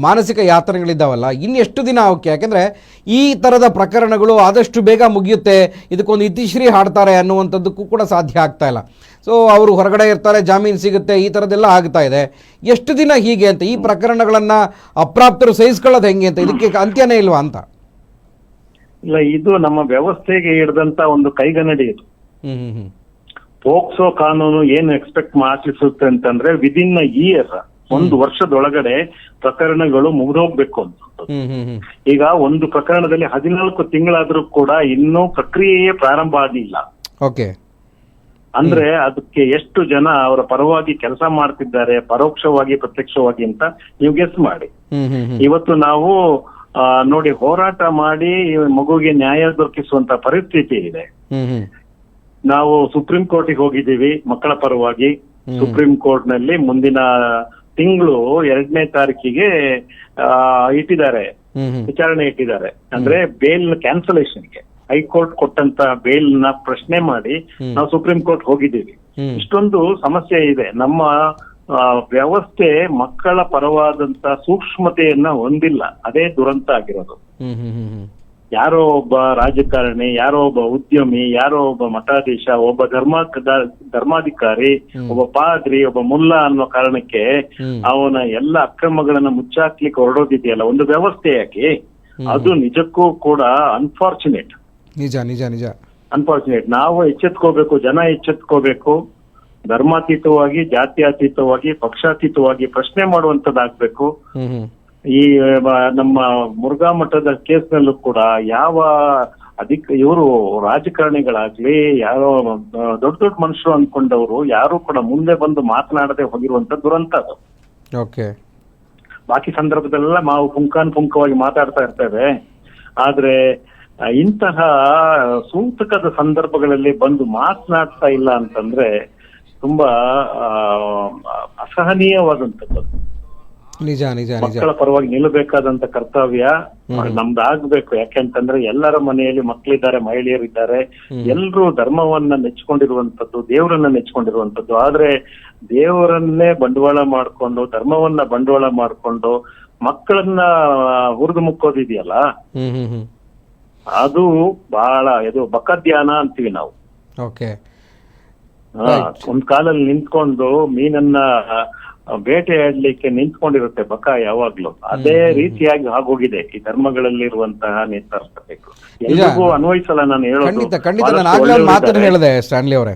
ಮಾನಸಿಕ ಯಾತನೆಗಳಿದ್ದಾವಲ್ಲ ಇನ್ನೆಷ್ಟು ದಿನ ಅವಕ್ಕೆ? ಯಾಕೆಂದರೆ ಈ ಥರದ ಪ್ರಕರಣಗಳು ಆದಷ್ಟು ಬೇಗ ಮುಗಿಯುತ್ತೆ ಇದಕ್ಕೊಂದು ಇತಿಶ್ರೀ ಹಾಡ್ತಾರೆ ಅನ್ನುವಂಥದ್ದಕ್ಕೂ ಕೂಡ ಸಾಧ್ಯ ಆಗ್ತಾ ಇಲ್ಲ. ಸೊ ಅವರು ಹೊರಗಡೆ ಇರ್ತಾರೆ ಜಾಮೀನು ಸಿಗುತ್ತೆ ಈ ಥರದ್ದೆಲ್ಲ ಆಗ್ತಾ ಇದೆ. ಎಷ್ಟು ದಿನ ಹೀಗೆ ಅಂತ ಈ ಪ್ರಕರಣಗಳನ್ನು ಅಪ್ರಾಪ್ತರು ಸಹಿಸ್ಕೊಳ್ಳೋದು ಹೆಂಗೆ ಅಂತ ಇದಕ್ಕೆ ಅಂತ್ಯನೇ ಇಲ್ವಾ ಅಂತ? ಇಲ್ಲ ಇದು ನಮ್ಮ ವ್ಯವಸ್ಥೆಗೆ ಹಿಡಿದಂತ ಒಂದು ಕೈಗನ್ನಡಿ ಇದು. ಪೋಕ್ಸೋ ಕಾನೂನು ಏನು ಎಕ್ಸ್ಪೆಕ್ಟ್ ಮಾಡಿಸುತ್ತೆ ಅಂತಂದ್ರೆ ವಿದಿನ್ ಅ ಇಯರ್ ಒಂದು ವರ್ಷದೊಳಗಡೆ ಪ್ರಕರಣಗಳು ಮುಗಿದೋಗ್ಬೇಕು ಅಂತ. ಈಗ ಒಂದು ಪ್ರಕರಣದಲ್ಲಿ ಹದಿನಾಲ್ಕು ತಿಂಗಳಾದ್ರೂ ಕೂಡ ಇನ್ನೂ ಪ್ರಕ್ರಿಯೆಯೇ ಪ್ರಾರಂಭ ಆಗಿಲ್ಲ ಓಕೆ. ಅಂದ್ರೆ ಅದಕ್ಕೆ ಎಷ್ಟು ಜನ ಅವರ ಪರವಾಗಿ ಕೆಲಸ ಮಾಡ್ತಿದ್ದಾರೆ ಪರೋಕ್ಷವಾಗಿ ಪ್ರತ್ಯಕ್ಷವಾಗಿ ಅಂತ ನೀವು ಗೆಸ್ ಮಾಡಿ. ಇವತ್ತು ನಾವು ನೋಡಿ ಹೋರಾಟ ಮಾಡಿ ಮಗುವಿಗೆ ನ್ಯಾಯ ದೊರಕಿಸುವಂತ ಪರಿಸ್ಥಿತಿ ಇದೆ. ನಾವು ಸುಪ್ರೀಂ ಕೋರ್ಟಿಗೆ ಹೋಗಿದ್ದೀವಿ ಮಕ್ಕಳ ಪರವಾಗಿ. ಸುಪ್ರೀಂ ಕೋರ್ಟ್ನಲ್ಲಿ ಮುಂದಿನ ತಿಂಗಳು ಎರಡನೇ ತಾರೀಕಿಗೆ ಇಟ್ಟಿದ್ದಾರೆ. ವಿಚಾರಣೆ ಇಟ್ಟಿದ್ದಾರೆ. ಅಂದ್ರೆ ಬೇಲ್ ಕ್ಯಾನ್ಸಲೇಷನ್ಗೆ ಹೈಕೋರ್ಟ್ ಕೊಟ್ಟಂತ ಬೇಲ್ನ ಪ್ರಶ್ನೆ ಮಾಡಿ. ನಾವು ಸುಪ್ರೀಂ ಕೋರ್ಟ್ ಹೋಗಿದ್ದೀವಿ. ಇಷ್ಟೊಂದು ಸಮಸ್ಯೆ ಇದೆ. ನಮ್ಮ ವ್ಯವಸ್ಥೆ ಮಕ್ಕಳ ಪರವಾದಂತ ಸೂಕ್ಷ್ಮತೆಯನ್ನ ಹೊಂದಿಲ್ಲ. ಅದೇ ದುರಂತ ಆಗಿರೋದು. ಯಾರೋ ಒಬ್ಬ ರಾಜಕಾರಣಿ ಯಾರೋ ಒಬ್ಬ ಉದ್ಯಮಿ ಯಾರೋ ಒಬ್ಬ ಮಠಾಧೀಶ ಒಬ್ಬ ಧರ್ಮ ಧರ್ಮಾಧಿಕಾರಿ ಒಬ್ಬ ಪಾದ್ರಿ ಒಬ್ಬ ಮುಲ್ಲಾ ಅನ್ನೋ ಕಾರಣಕ್ಕೆ ಅವನ ಎಲ್ಲ ಅಕ್ರಮಗಳನ್ನ ಮುಚ್ಚಾಕ್ಲಿಕ್ಕೆ ಹೊರಡೋದಿದೆಯಲ್ಲ ಒಂದು ವ್ಯವಸ್ಥೆಯಾಗಿ. ಅದು ನಿಜಕ್ಕೂ ಕೂಡ ಅನ್ಫಾರ್ಚುನೇಟ್ ನಿಜ ನಿಜ ನಿಜ. ಅನ್ಫಾರ್ಚುನೇಟ್ ನಾವು ಎಚ್ಚೆತ್ಕೋಬೇಕು ಜನ ಎಚ್ಚೆತ್ಕೋಬೇಕು ಧರ್ಮಾತೀತವಾಗಿ ಜಾತ್ಯಾತೀತವಾಗಿ ಪಕ್ಷಾತೀತವಾಗಿ ಪ್ರಶ್ನೆ ಮಾಡುವಂತದ್ದಾಗ್ಬೇಕು ಈ ನಮ್ಮ ಮುರುಘಾ ಮಠದ ಕೇಸ್ನಲ್ಲೂ ಕೂಡ ಯಾವ ಅಧಿಕ ಇವರು ರಾಜಕಾರಣಿಗಳಾಗ್ಲಿ ಯಾರೋ ದೊಡ್ಡ ದೊಡ್ಡ ಮನುಷ್ಯರು ಅನ್ಕೊಂಡವರು ಯಾರು ಕೂಡ ಮುಂದೆ ಬಂದು ಮಾತನಾಡದೆ ಹೋಗಿರುವಂತ ದುರಂತ ಅದು. ಓಕೆ. ಬಾಕಿ ಸಂದರ್ಭದಲ್ಲೆಲ್ಲ ನಾವು ಪುಂಖಾನ್ ಪುಂಖವಾಗಿ ಮಾತಾಡ್ತಾ ಇರ್ತೇವೆ. ಆದ್ರೆ ಇಂತಹ ಸೂತಕದ ಸಂದರ್ಭಗಳಲ್ಲಿ ಬಂದು ಮಾತನಾಡ್ತಾ ಇಲ್ಲ ಅಂತಂದ್ರೆ ತುಂಬಾ ಆ, ಅಸಹನೀಯವಾದಂಥದ್ದು ನಿಜ ನಿಜ ನಿಜ. ಮಕ್ಕಳ ಪರವಾಗಿ ನಿಲ್ಲಬೇಕಾದಂತ ಕರ್ತವ್ಯ ನಮ್ದಾಗ್ಬೇಕು. ಯಾಕೆಂತಂದ್ರೆ ಎಲ್ಲರ ಮನೆಯಲ್ಲಿ ಮಕ್ಕಳಿದ್ದಾರೆ ಮಹಿಳೆಯರಿದ್ದಾರೆ. ಎಲ್ಲರೂ ಧರ್ಮವನ್ನ ನೆಚ್ಕೊಂಡಿರುವಂತದ್ದು ದೇವರನ್ನ ನೆಚ್ಕೊಂಡಿರುವಂತದ್ದು ಆದ್ರೆ ದೇವರನ್ನೇ ಬಂಡವಾಳ ಮಾಡ್ಕೊಂಡು ಧರ್ಮವನ್ನ ಬಂಡವಾಳ ಮಾಡ್ಕೊಂಡು ಮಕ್ಕಳನ್ನ ಹುರಿದು ಮುಕ್ಕೋದಿದೆಯಲ್ಲ? ಅದು ಬಹಳ ಇದು ಬಕಧ್ಯಾನ ಅಂತೀವಿ ನಾವು. ಒಂದ್ ಕಾಲಲ್ಲಿ ನಿಂತ್ಕೊಂಡು ಮೀನನ್ನ ಬೇಟೆಯಾಡ್ಲಿಕ್ಕೆ ನಿಂತ್ಕೊಂಡಿರುತ್ತೆ ಬಕ ಯಾವಾಗ್ಲೂ. ಅದೇ ರೀತಿಯಾಗಿ ಆಗೋಗಿದೆ. ಈ ಧರ್ಮಗಳಲ್ಲಿರುವಂತಹ ನೇತಾರ್ಸಬೇಕು ಎಲ್ಲರಿಗೂ ಅನ್ವಯಿಸಲ್ಲ ನಾನು ಹೇಳೋದು. ಖಂಡಿತ ಖಂಡಿತ. ನಾನು ಬಹಳಷ್ಟು ಆಗ್ಲೇ ಒಂದು ಮಾತನ್ನು ಹೇಳಿದೆ ಸ್ಟ್ಯಾನ್ಲಿ ಅವರೇ.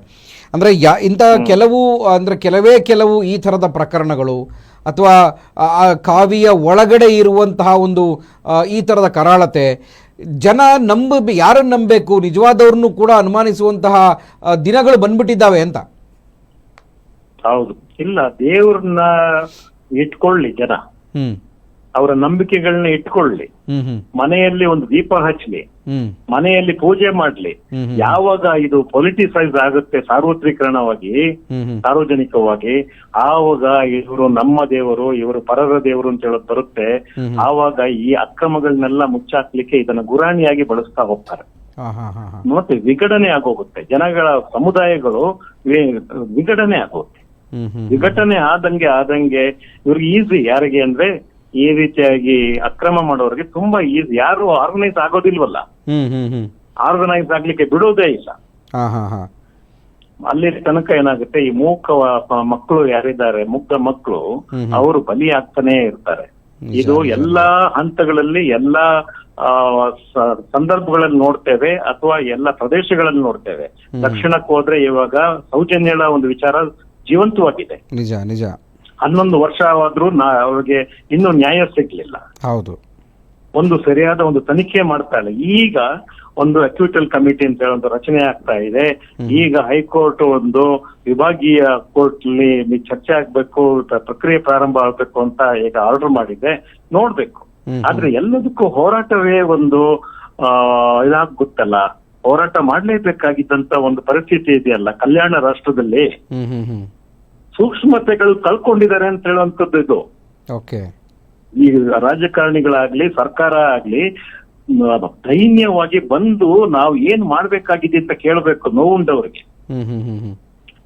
ಅಂದ್ರೆ ಯಾ ಇಂಥ ಕೆಲವು ಅಂದ್ರೆ ಕೆಲವೇ ಕೆಲವು ಈ ತರದ ಪ್ರಕರಣಗಳು ಅಥವಾ ಆ ಕಾವಿಯ ಒಳಗಡೆ ಇರುವಂತಹ ಒಂದು ಆ, ಈ ತರದ ಕರಾಳತೆ ಜನ ನಂಬ ಯಾರನ್ನು ನಂಬಬೇಕು ನಿಜವಾದವ್ರನ್ನು ಕೂಡ ಅನುಮಾನಿಸುವಂತಹ ಆ, ದಿನಗಳು ಬಂದ್ಬಿಟ್ಟಿದ್ದಾವೆ ಅಂತ. ಹೌದು. ಇಲ್ಲ ದೇವ್ರನ್ನ ಇಟ್ಕೊಳ್ಳಿ ಜನ. ಅವರ ನಂಬಿಕೆಗಳನ್ನ ಇಟ್ಕೊಳ್ಳಿ. ಮನೆಯಲ್ಲಿ ಒಂದು ದೀಪ ಹಚ್ಚಲಿ. ಮನೆಯಲ್ಲಿ ಪೂಜೆ ಮಾಡ್ಲಿ. ಯಾವಾಗ ಇದು ಪೊಲಿಟಿಸೈಸ್ ಆಗುತ್ತೆ ಸಾರ್ವತ್ರೀಕರಣವಾಗಿ ಸಾರ್ವಜನಿಕವಾಗಿ ಆವಾಗ ಇವರು ನಮ್ಮ ದೇವರು ಇವರು ಪರರ ದೇವರು ಅಂತ ಹೇಳೋದು ಬರುತ್ತೆ. ಆವಾಗ ಈ ಅಕ್ರಮಗಳನ್ನೆಲ್ಲ ಮುಚ್ಚಾಕ್ಲಿಕ್ಕೆ ಇದನ್ನ ಗುರಾಣಿಯಾಗಿ ಬಳಸ್ತಾ ಹೋಗ್ತಾರೆ. ಮತ್ತೆ ವಿಘಟನೆ ಆಗೋಗುತ್ತೆ. ಜನಗಳ ಸಮುದಾಯಗಳು ವಿಘಟನೆ ಆಗೋಗುತ್ತೆ. ವಿಘಟನೆ ಆದಂಗೆ ಆದಂಗೆ ಇವ್ರಿಗೆ ಈಸಿ ಯಾರಿಗೆ ಅಂದ್ರೆ ಈ ರೀತಿಯಾಗಿ ಅಕ್ರಮ ಮಾಡೋರಿಗೆ ತುಂಬಾ ಈಸಿ ಯಾರು ಆರ್ಗನೈಸ್ ಆಗೋದಿಲ್ವಲ್ಲ? ಆರ್ಗನೈಸ್ ಆಗ್ಲಿಕ್ಕೆ ಬಿಡೋದೇ ಇಲ್ಲ. ಅಲ್ಲಿ ತನಕ ಏನಾಗುತ್ತೆ ಈ ಮೂಕ ಮಕ್ಕಳು ಯಾರಿದ್ದಾರೆ ಮುಗ್ಧ ಮಕ್ಕಳು. ಅವರು ಬಲಿ ಆಗ್ತಾನೆ ಇರ್ತಾರೆ ಇದು. ಎಲ್ಲಾ ಹಂತಗಳಲ್ಲಿ ಎಲ್ಲಾ ಸಂದರ್ಭಗಳಲ್ಲಿ ನೋಡ್ತೇವೆ ಅಥವಾ ಎಲ್ಲ ಪ್ರದೇಶಗಳಲ್ಲಿ ನೋಡ್ತೇವೆ. ದಕ್ಷಿಣಕ್ಕೆ ಹೋದ್ರೆ ಇವಾಗ ಸೌಜನ್ಯಳ ಒಂದು ವಿಚಾರ ಜೀವಂತವಾಗಿದೆ. ನಿಜ ನಿಜ. ಹನ್ನೊಂದು ವರ್ಷ ಆದ್ರೂ ನಾ ಅವ್ರಿಗೆ ಇನ್ನೂ ನ್ಯಾಯ ಸಿಗ್ಲಿಲ್ಲ. ಹೌದು. ಒಂದು ಸರಿಯಾದ ಒಂದು ತನಿಖೆ ಮಾಡ್ತಾ ಇಲ್ಲ ಈಗ ಒಂದು ಅಕ್ಯೂಟಲ್ ಕಮಿಟಿ ಅಂತ ಹೇಳಿ ಒಂದು ರಚನೆ ಆಗ್ತಾ ಇದೆ. ಈಗ ಹೈಕೋರ್ಟ್ ಒಂದು ವಿಭಾಗೀಯ ಕೋರ್ಟ್ ಅಲ್ಲಿ ಚರ್ಚೆ ಆಗ್ಬೇಕು ಪ್ರಕ್ರಿಯೆ ಪ್ರಾರಂಭ ಆಗ್ಬೇಕು ಅಂತ ಈಗ ಆರ್ಡರ್ ಮಾಡಿದೆ. ನೋಡ್ಬೇಕು. ಆದ್ರೆ ಎಲ್ಲದಕ್ಕೂ ಹೋರಾಟವೇ ಒಂದು ಆ ಇದಾಗ್ ಗೊತ್ತಲ್ಲ. ಹೋರಾಟ ಮಾಡಲೇಬೇಕಾಗಿದ್ದಂತ ಒಂದು ಪರಿಸ್ಥಿತಿ ಇದೆಯಲ್ಲ ಕಲ್ಯಾಣ ರಾಷ್ಟ್ರದಲ್ಲಿ ಸೂಕ್ಷ್ಮತೆಗಳು ಕಳ್ಕೊಂಡಿದ್ದಾರೆ ಅಂತ ಹೇಳುವಂತದ್ದು ಇದು. ಈ ರಾಜಕಾರಣಿಗಳಾಗ್ಲಿ ಸರ್ಕಾರ ಆಗ್ಲಿ ದೈನ್ಯವಾಗಿ ಬಂದು ನಾವು ಏನ್ ಮಾಡ್ಬೇಕಾಗಿದೆ ಅಂತ ಕೇಳಬೇಕು ನೋವುಂಡವ್ರಿಗೆ.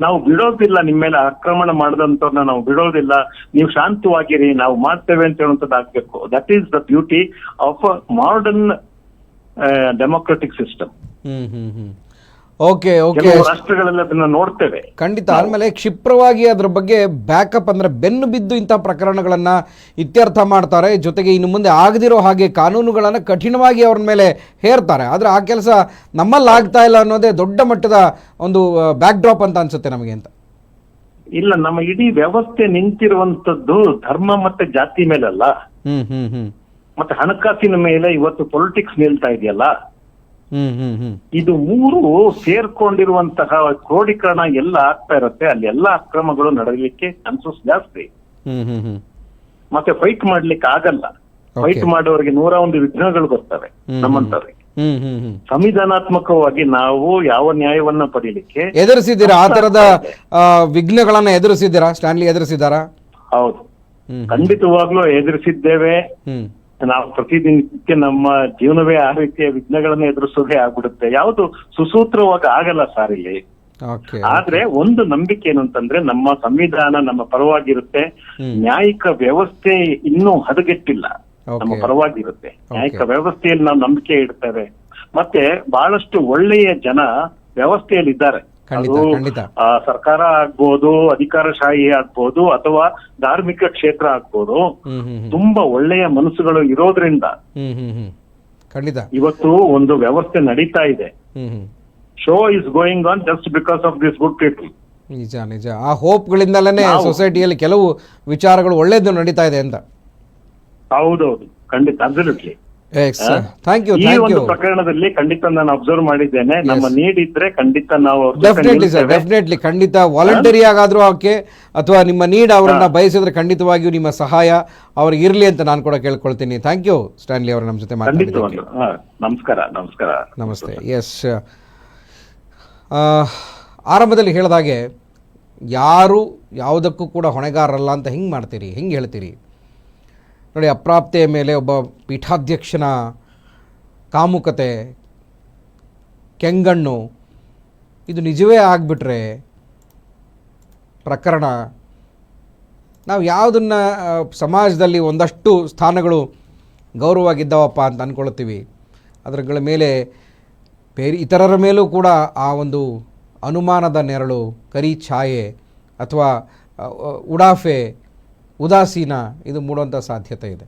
ನಾವು ಬಿಡೋದಿಲ್ಲ ನಿಮ್ಮ ಮೇಲೆ ಆಕ್ರಮಣ ಮಾಡದಂತವ್ರನ್ನ ನಾವು ಬಿಡೋದಿಲ್ಲ ನೀವು ಶಾಂತವಾಗಿರಿ ನಾವು ಮಾಡ್ತೇವೆ ಅಂತ ಹೇಳುವಂಥದ್ದು ಆಗ್ಬೇಕು. That is the beauty of a modern democratic system hmm hmm hmm. Okay okay ಕೆಲವು ರಾಷ್ಟ್ರಗಳಲ್ಲಿ ಅದನ್ನ ನೋಡ್ತೇವೆ. ಖಂಡಿತ. ಆದ್ಮೇಲೆ ಕ್ಷಿಪ್ರವಾಗಿ ಅದ್ರ ಬಗ್ಗೆ ಬ್ಯಾಕಪ್ ಅಂದ್ರೆ ಬೆನ್ನು ಬಿದ್ದು ಇಂಥ ಪ್ರಕರಣಗಳನ್ನ ಇತ್ಯರ್ಥ ಮಾಡ್ತಾರೆ. ಜೊತೆಗೆ ಇನ್ನು ಮುಂದೆ ಆಗದಿರೋ ಹಾಗೆ ಕಾನೂನುಗಳನ್ನು ಕಠಿಣವಾಗಿ ಅವ್ರ ಮೇಲೆ ಹೇರ್ತಾರೆ. ಆದ್ರೆ ಆ ಕೆಲಸ ನಮ್ಮಲ್ಲಿ ಆಗ್ತಾ ಇಲ್ಲ ಅನ್ನೋದೇ ದೊಡ್ಡ ಮಟ್ಟದ ಒಂದು ಬ್ಯಾಕ್ ಡ್ರಾಪ್ ಅಂತ ಅನ್ಸುತ್ತೆ ನಮಗೆ ಅಂತ. ಇಲ್ಲ ನಮ್ಮ ಇಡೀ ವ್ಯವಸ್ಥೆ ನಿಂತಿರುವಂತದ್ದು ಧರ್ಮ ಮತ್ತೆ ಜಾತಿ ಮೇಲಲ್ಲ. ಹ್ಮ್ ಹ್ಮ್ ಹ್ಮ್. ಮತ್ತೆ ಹಣಕಾಸಿನ ಮೇಲೆ ಇವತ್ತು ಪೊಲಿಟಿಕ್ಸ್ ನಿಲ್ತಾ ಇದೆಯಲ್ಲ? ಇದು ಮೂರು ಸೇರ್ಕೊಂಡಿರುವಂತಹ ಕ್ರೋಢೀಕರಣ ಎಲ್ಲ ಆಗ್ತಾ ಇರುತ್ತೆ. ಅಲ್ಲಿ ಎಲ್ಲಾ ಅಕ್ರಮಗಳು ನಡೆಯಲಿಕ್ಕೆ ಚಾನ್ಸಸ್ ಜಾಸ್ತಿ. ಮತ್ತೆ ಫೈಟ್ ಮಾಡ್ಲಿಕ್ಕೆ ಆಗಲ್ಲ. ಫೈಟ್. ಮಾಡೋರಿಗೆ ನೂರ ಒಂದು ವಿಘ್ನಗಳು ಬರ್ತವೆ. ನಮ್ಮಂತವ್ರಿಗೆ ಸಂವಿಧಾನಾತ್ಮಕವಾಗಿ ನಾವು ಯಾವ ನ್ಯಾಯವನ್ನ ಪಡೀಲಿಕ್ಕೆ ಎದುರಿಸಿದ್ದೀರಾ? ಆ ತರದ ವಿಘ್ನಗಳನ್ನ ಎದುರಿಸಿದ್ದೀರಾ? ಸ್ಟ್ಯಾನ್ಲಿ ಎದುರಿಸಿದಾರ ಹೌದು. ಖಂಡಿತವಾಗ್ಲೂ ಎದುರಿಸಿದ್ದೇವೆ. ನಾವು ಪ್ರತಿದಿನಕ್ಕೆ ನಮ್ಮ ಜೀವನವೇ ಆ ರೀತಿಯ ವಿಘ್ನಗಳನ್ನ ಎದುರಿಸೋದೇ ಆಗ್ಬಿಡುತ್ತೆ. ಯಾವುದು ಸುಸೂತ್ರವಾಗಿ ಆಗಲ್ಲ ಸರ್ ಇಲ್ಲಿ. ಆದ್ರೆ ಒಂದು ನಂಬಿಕೆ ಏನು ಅಂತಂದ್ರೆ ನಮ್ಮ ಸಂವಿಧಾನ ನಮ್ಮ ಪರವಾಗಿರುತ್ತೆ. ನ್ಯಾಯಿಕ ವ್ಯವಸ್ಥೆ ಇನ್ನೂ ಹದಗೆಟ್ಟಿಲ್ಲ. ನಮ್ಮ ಪರವಾಗಿರುತ್ತೆ. ನ್ಯಾಯಿಕ. ವ್ಯವಸ್ಥೆಯಲ್ಲಿ ನಾವು ನಂಬಿಕೆ ಇಡ್ತೇವೆ. ಮತ್ತೆ ಬಹಳಷ್ಟು ಒಳ್ಳೆಯ ಜನ ವ್ಯವಸ್ಥೆಯಲ್ಲಿ ಇದ್ದಾರೆ ಖಂಡಿತ, ಸರ್ಕಾರ ಆಗ್ಬೋದು ಅಧಿಕಾರಶಾಹಿ ಆಗ್ಬೋದು ಅಥವಾ ಧಾರ್ಮಿಕ ಕ್ಷೇತ್ರ ಆಗ್ಬೋದು ತುಂಬಾ ಒಳ್ಳೆಯ ಮನಸ್ಸುಗಳು ಇರೋದ್ರಿಂದ ಖಂಡಿತ. ಇವತ್ತು ಒಂದು ವ್ಯವಸ್ಥೆ ನಡೀತಾ ಇದೆ. Show is going on just because of this good people ನಿಜ ನಿಜ. ಆ ಹೋಪ್ಗಳಿಂದಲೇ ಗಳಿಂದಲೇ ಸೊಸೈಟಿಯಲ್ಲಿ ಕೆಲವು ವಿಚಾರಗಳು ಒಳ್ಳೇದು ನಡೀತಾ ಇದೆ ಅಂತ. ಹೌದೌದು. ಖಂಡಿತ ಅಬ್ಸಲ್ಯೂಟ್ಲಿ ಥ್ಯಾಂಕ್ ಯು ಈ ಥ್ಯಾಂಕ್ ಒಂದು ಯು ಪ್ರಕರಣದಲ್ಲಿ ಖಂಡಿತ ನಾನು ಅಬ್ಸರ್ವ್ ಮಾಡಿದ್ದೇನೆ. ನಮ್ಮ ನೀಡ್ ಇದ್ರೆ ಖಂಡಿತ ನಾವು ಅವ್ರ ಜೊತೆ ಡೆಫಿನೆಟ್ಲಿ ಸರ್ ನಿಲ್ತೇವೆ. ಡೆಫಿನೆಟ್ಲಿ ಖಂಡಿತ ವಾಲಂಟರಿ ಆಗಾದ್ರೂ ಓಕೆ ಅಥವಾ ನಿಮ್ಮ ನೀಡ್ ಅವರನ್ನ ಬಯಸಿದ್ರೆ ಖಂಡಿತವಾಗಿಯೂ ನಿಮ್ಮ ಸಹಾಯ ಅವ್ರಿಗೆ ಇರಲಿ ಅಂತ ನಾನು ಕೂಡ ಕೇಳ್ಕೊಳ್ತೀನಿ. ಥ್ಯಾಂಕ್ ಯು ಸ್ಟ್ಯಾನ್ಲಿ ಅವರು ನಮ್ಮ ಜೊತೆ ಮಾತಾಡಿದ್ದಕ್ಕೆ. ಖಂಡಿತವಾಗ್ಲು. ಹಾ, ನಮಸ್ಕಾರ ನಮಸ್ಕಾರ. ನಮಸ್ತೆ. ಎಸ್ ಆರಂಭದಲ್ಲಿ ಹೇಳಿದಾಗೆ ಯಾರು ಯಾವುದಕ್ಕೂ ಕೂಡ ಹೊಣೆಗಾರರಲ್ಲ ಅಂತ ಹಿಂಗೆ ಮಾಡ್ತೀರಿ? ಹಿಂಗೆ ಹೇಳ್ತೀರಿ? ನೋಡಿ, ಅಪ್ರಾಪ್ತೆಯ ಮೇಲೆ ಒಬ್ಬ ಪೀಠಾಧ್ಯಕ್ಷನ ಕಾಮುಕತೆ, ಕೆಂಗಣ್ಣು, ಇದು ನಿಜವೇ ಆಗಿಬಿಟ್ರೆ ಪ್ರಕರಣ. ನಾವು ಯಾವುದನ್ನು ಸಮಾಜದಲ್ಲಿ ಒಂದಷ್ಟು ಸ್ಥಾನಗಳು ಗೌರವವಾಗಿದ್ದಾವಪ್ಪ ಅಂತ ಅಂದ್ಕೊಳ್ತೀವಿ ಅದರಗಳ ಮೇಲೆ ಬೇರೆ ಇತರರ ಮೇಲೂ ಕೂಡ ಆ ಒಂದು ಅನುಮಾನದ ನೆರಳು, ಕರಿ ಛಾಯೆ ಅಥವಾ ಉಡಾಫೆ ಉದಾಸೀನ ಇದು ಮೂಡುವಂಥ ಸಾಧ್ಯತೆ ಇದೆ.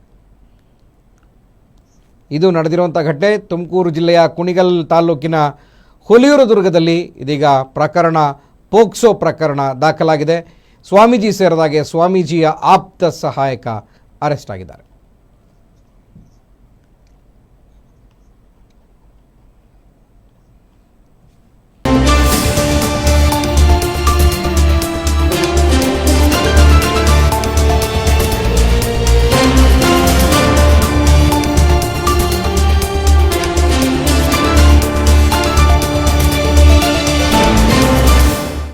ಇದು ನಡೆದಿರುವಂಥ ಘಟನೆ ತುಮಕೂರು ಜಿಲ್ಲೆಯ ಕುಣಿಗಲ್ ತಾಲೂಕಿನ ಹುಲಿಯೂರು ದುರ್ಗದಲ್ಲಿ ಇದೀಗ ಪ್ರಕರಣ ಪೋಕ್ಸೋ ಪ್ರಕರಣ ದಾಖಲಾಗಿದೆ. ಸ್ವಾಮೀಜಿ ಸೇರಿದಾಗೆ ಸ್ವಾಮೀಜಿಯ ಆಪ್ತ ಸಹಾಯಕ ಅರೆಸ್ಟ್ ಆಗಿದ್ದಾರೆ.